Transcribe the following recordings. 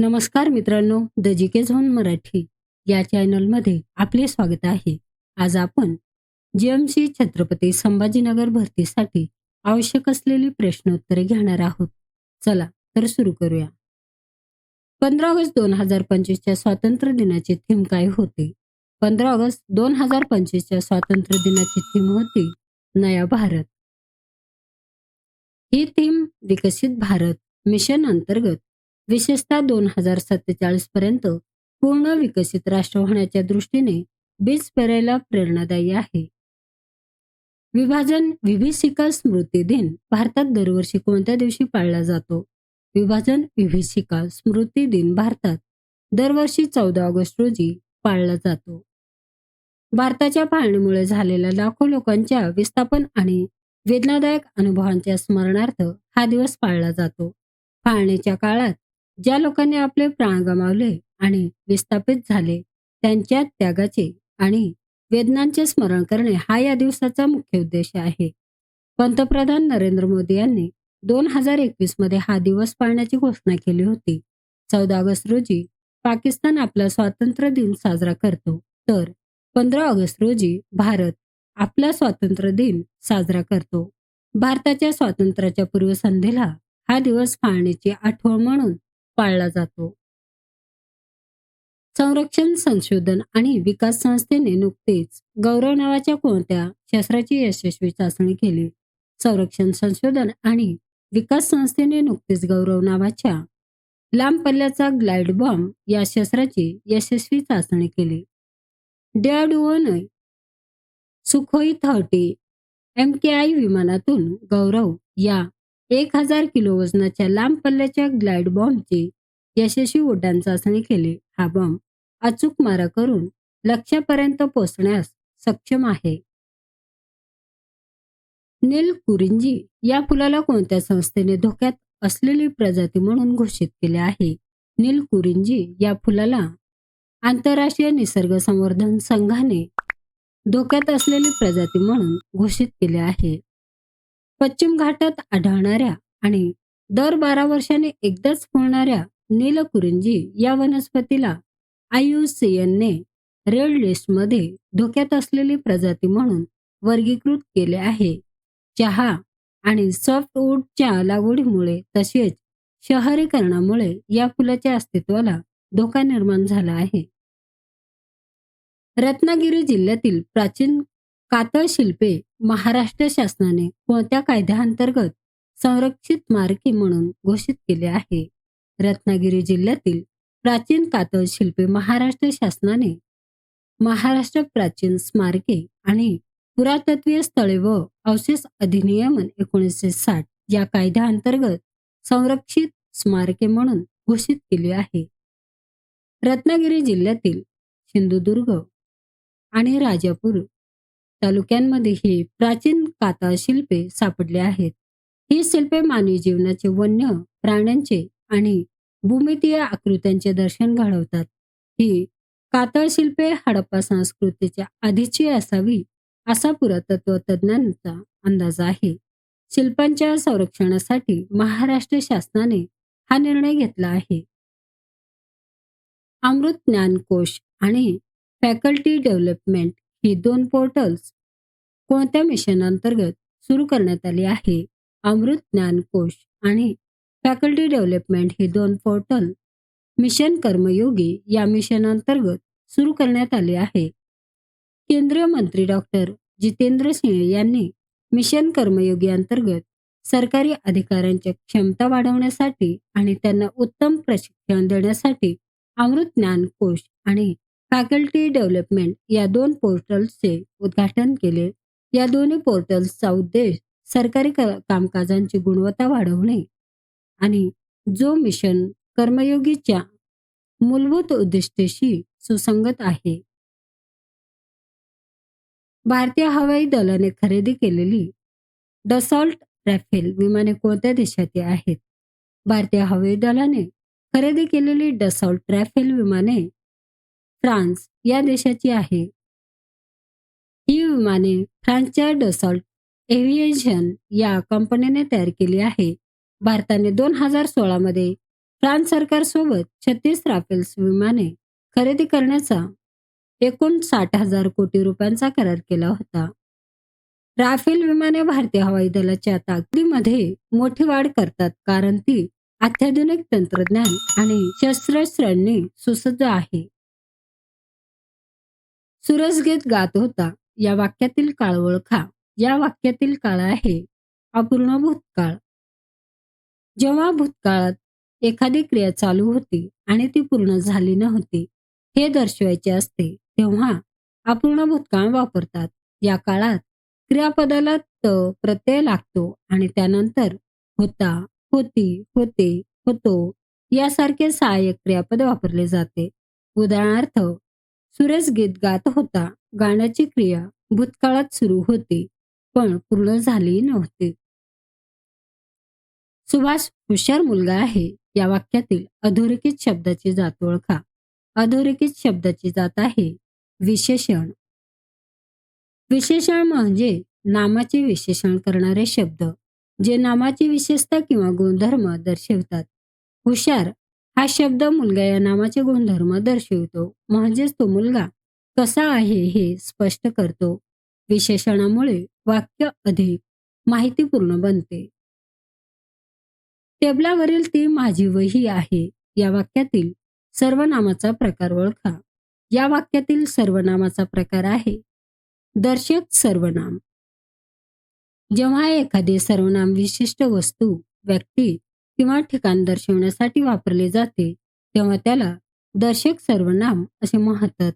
नमस्कार मित्रांनो the G K zone Marathi या चॅनलमध्ये आपले स्वागत आहे. आज आपण जीएमसी छत्रपती संभाजीनगर भरतीसाठी आवश्यक असलेली प्रश्नोत्तरे घेणार आहोत. चला तर सुरू करूया. पंधरा ऑगस्ट दोन हजार पंचवीसच्या स्वातंत्र्य दिनाची थीम काय होते? पंधरा ऑगस्ट दोन हजार पंचवीसच्या स्वातंत्र्य दिनाची थीम होती नया भारत. ही थीम विकसित भारत मिशन अंतर्गत विशेषतः दोन हजार सत्तेचाळीस पर्यंत पूर्ण विकसित राष्ट्र होण्याच्या दृष्टीने बीज पेरायला प्रेरणादायी आहे. विभाजन विभीषिका स्मृती दिन भारतात दरवर्षी कोणत्या दिवशी पाळला जातो? विभाजन विभीषिका स्मृती दिन भारतात दरवर्षी चौदा ऑगस्ट रोजी पाळला जातो. भारताच्या फाळणीमुळे झालेल्या लाखो लोकांच्या विस्थापन आणि वेदनादायक अनुभवांच्या स्मरणार्थ हा दिवस पाळला जातो. फाळणीच्या काळात ज्या लोकांनी आपले प्राण गमावले आणि विस्थापित झाले त्यांच्या त्यागाचे आणि वेदनांचे स्मरण करणे हा या दिवसाचा मुख्य उद्देश आहे. पंतप्रधान नरेंद्र मोदी यांनी दोन हजार एकवीसमध्ये हा दिवस पाळण्याची घोषणा केली होती. चौदा ऑगस्ट रोजी पाकिस्तान आपला स्वातंत्र्य दिन साजरा करतो तर पंधरा ऑगस्ट रोजी भारत आपला स्वातंत्र्य दिन साजरा करतो. भारताच्या स्वातंत्र्याच्या पूर्वसंध्येला हा दिवस पाळण्याची आठवण म्हणून पाळला जातो. संरक्षण संशोधन आणि विकास संस्थेने नुकतेच गौरव नावाच्या कोणत्या शस्त्राची यशस्वी चाचणी केली? संरक्षण संशोधन आणि विकास संस्थेने नुकतेच गौरव नावाच्या लांब पल्ल्याचा ग्लाइड बॉम्ब या शस्त्राची यशस्वी चाचणी केली. डेअडुओने Sukhoi thirty M K I विमानातून गौरव या एक हजार किलो वजनाच्या लांब पल्ल्याच्या ग्लाइड बॉम्बची यशस्वी उड्डाण चाचणी केली. हा बॉम्ब अचूक मारा करून लक्ष्यापर्यंत पोहोचण्यास सक्षम आहे. नील कुरिंजी या फुलाला कोणत्या संस्थेने धोक्यात असलेली प्रजाती म्हणून घोषित केले आहे? नील कुरिंजी या फुलाला आंतरराष्ट्रीय निसर्ग संवर्धन संघाने धोक्यात असलेली प्रजाती म्हणून घोषित केले आहे. पश्चिम घाटात आढळणाऱ्या आणि दर बारा वर्षांनी एकदाच फुलणाऱ्या नीलकुरिंजी या वनस्पतीला आयुसीएनने रेड लिस्टमध्ये धोक्यात असलेली प्रजाती म्हणून वर्गीकृत केले आहे चहा आणि सॉफ्टवूडच्या लागवडीमुळे तसेच शहरीकरणामुळे या फुलाच्या अस्तित्वाला धोका निर्माण झाला आहे. रत्नागिरी जिल्ह्यातील प्राचीन कातळ शिल्पे महाराष्ट्र शासनाने कोणत्या कायद्याअंतर्गत संरक्षित स्मारके म्हणून घोषित केले आहे? रत्नागिरी जिल्ह्यातील प्राचीन कातळ शिल्पे महाराष्ट्र शासनाने महाराष्ट्र प्राचीन स्मारके आणि पुरातत्वीय स्थळे व अवशेष अधिनियमन एकोणीसशे साठ या कायद्याअंतर्गत संरक्षित स्मारके म्हणून घोषित केली आहे. रत्नागिरी जिल्ह्यातील सिंधुदुर्ग आणि राजापूर तालुक्यांमध्येही प्राचीन कातळ शिल्पे सापडली आहेत. ही शिल्पे मानवी जीवनाचे वन्य प्राण्यांचे आणि भूमितीय आकृत्यांचे दर्शन घडवतात. ही कातळ शिल्पे हडप्पा संस्कृतीच्या आधीची असावी असा पुरातत्व तज्ञांचा अंदाज आहे. शिल्पांच्या संरक्षणासाठी महाराष्ट्र शासनाने हा निर्णय घेतला आहे. अमृत ज्ञानकोश आणि फॅकल्टी डेव्हलपमेंट ही दोन पोर्टल्स कोणत्या मिशन अंतर्गत सुरू करण्यात आली आहे? अमृत ज्ञानकोश आणि फॅकल्टी डेव्हलपमेंट ही दोन पोर्टल मिशन कर्मयोगी या मिशन अंतर्गत सुरू करण्यात आले आहे. केंद्रीय मंत्री डॉक्टर जितेंद्र सिंह यांनी मिशन कर्मयोगी अंतर्गत सरकारी अधिकाऱ्यांच्या क्षमता वाढवण्यासाठी आणि त्यांना उत्तम प्रशिक्षण देण्यासाठी अमृत ज्ञान कोश आणि फॅकल्टी डेव्हलपमेंट या दोन पोर्टल्सचे उद्घाटन केले. या दोन्ही पोर्टल्सचा उद्देश सरकारी कामकाजांची गुणवत्ता वाढवणे आणि जो मिशन कर्मयोगीच्या मूलभूत उद्दिष्टेशी सुसंगत आहे. भारतीय हवाई दलाने खरेदी केलेली डसॉल्ट रॅफेल विमाने कोणत्या देशातील आहेत? भारतीय हवाई दलाने खरेदी केलेली डसॉल्ट रॅफेल विमाने फ्रान्स या देशाची आहे. ही विमाने फ्रान्सच्या डसॉल्ट एव्हिएशन या कंपनीने तयार केली आहे. भारताने दोन हजार सोळामध्ये फ्रान्स सरकारसोबत छत्तीस राफेल्स विमाने खरेदी करण्याचा एकूण साठ हजार कोटी रुपयांचा करार केला होता. राफेल विमाने भारतीय हवाई दलाच्या ताकदीमध्ये मोठी वाढ करतात कारण ती अत्याधुनिक तंत्रज्ञान आणि शस्त्रस्त्रांनी सुसज्ज आहे. सुरसगीत गात होता. या वाक्यातील काळ ओळखा. या वाक्यातील काळ आहे अपूर्ण भूतकाळ. जेव्हा भूतकाळात एखादी क्रिया चालू होती आणि ती पूर्ण झाली नव्हती हे दर्शवायचे असते तेव्हा अपूर्ण भूतकाळ वापरतात. या काळात क्रियापदाला त प्रत्यय लागतो आणि त्यानंतर होता होती होते होतो यासारखे सहाय्यक क्रियापद वापरले जाते. उदाहरणार्थ सुरेश गीत गात होता. गाण्याची क्रिया भूतकाळात सुरू होती पण पूर्ण झाली नव्हती. सुभाष हुशार मुलगा आहे. या वाक्यातील अधोरेखित शब्दाची जात ओळखा. अधोरेखित शब्दाची जात आहे. विशेषण. विशेषण म्हणजे नामाचे विशेषण करणारे शब्द जे नामाची विशेषता किंवा गुणधर्म दर्शवतात. हुशार हा शब्द मुलगा या नामाचे गुणधर्म दर्शवितो. म्हणजेच तो मुलगा कसा आहे हे स्पष्ट करतो. विशेषणामुळे वाक्य अधिक माहितीपूर्ण बनते. टेबलावरील ती माझी वही आहे. या वाक्यातील सर्वनामाचा प्रकार ओळखा. या वाक्यातील सर्वनामाचा प्रकार आहे. दर्शक सर्वनाम. जेव्हा एखादे सर्वनाम विशिष्ट वस्तू व्यक्ती किंवा ठिकाण दर्शवण्यासाठी वापरले जाते तेव्हा त्याला दर्शक सर्वनाम असे म्हणतात.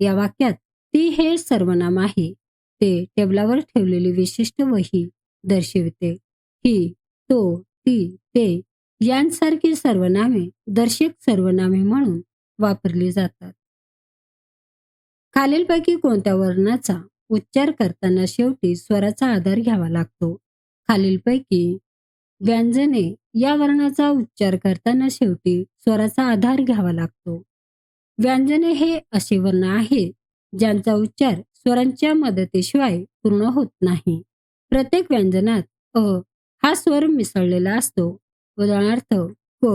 या वाक्यात ती हे सर्वनाम आहे. ते टेबलावर ठेवलेली विशिष्ट वही दर्शविते. ही तो ती ते यांसारखी सर्वनामे दर्शक सर्वनामे म्हणून वापरली जातात. खालीलपैकी कोणत्या वर्णाचा उच्चार करताना शेवटी स्वराचा आधार घ्यावा लागतो? खालीलपैकी व्यंजने या वर्णाचा उच्चार करताना शेवटी स्वराचा आधार घ्यावा लागतो. व्यंजने हे असे वर्ण आहेत ज्यांचा उच्चार स्वरांच्या मदतीशिवाय पूर्ण होत नाही. प्रत्येक व्यंजनात अ हा स्वर मिसळलेला असतो. उदाहरणार्थ क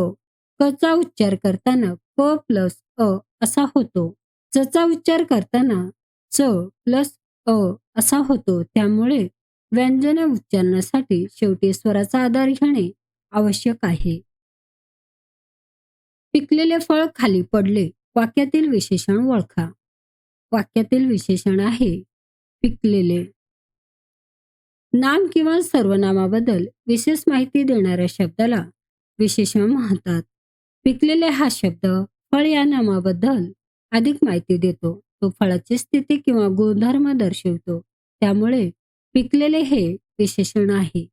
कचा उच्चार करताना क प्लस अ असा होतो. चचा उच्चार करताना च प्लस अ असा होतो. त्यामुळे व्यंजने उच्चारण्यासाठी शेवटी स्वराचा आधार घेणे आवश्यक आहे. पिकलेले फळ खाली पडले वाक्यातील विशेषण ओळखा. वाक्यातील विशेषण आहे पिकलेले. नाम किंवा सर्वनामाबद्दल विशेष माहिती देणाऱ्या शब्दाला विशेषण म्हणतात. पिकलेले हा शब्द फळ या नामाबद्दल अधिक माहिती देतो. तो फळाची स्थिती किंवा गुणधर्म दर्शवतो. त्यामुळे पिकलेले हे विशेषण आहे.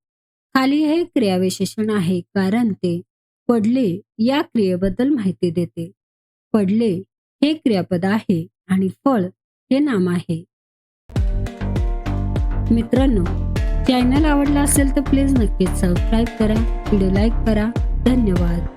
खाली हे क्रियाविशेषण आहे कारण ते पडले या क्रियेबद्दल माहिती देते. पडले हे क्रियापद आहे आणि फळ हे नाम आहे. मित्रांनो चॅनल आवडला असेल तर प्लीज नक्कीच सबस्क्राईब करा व्हिडिओ लाईक करा. धन्यवाद.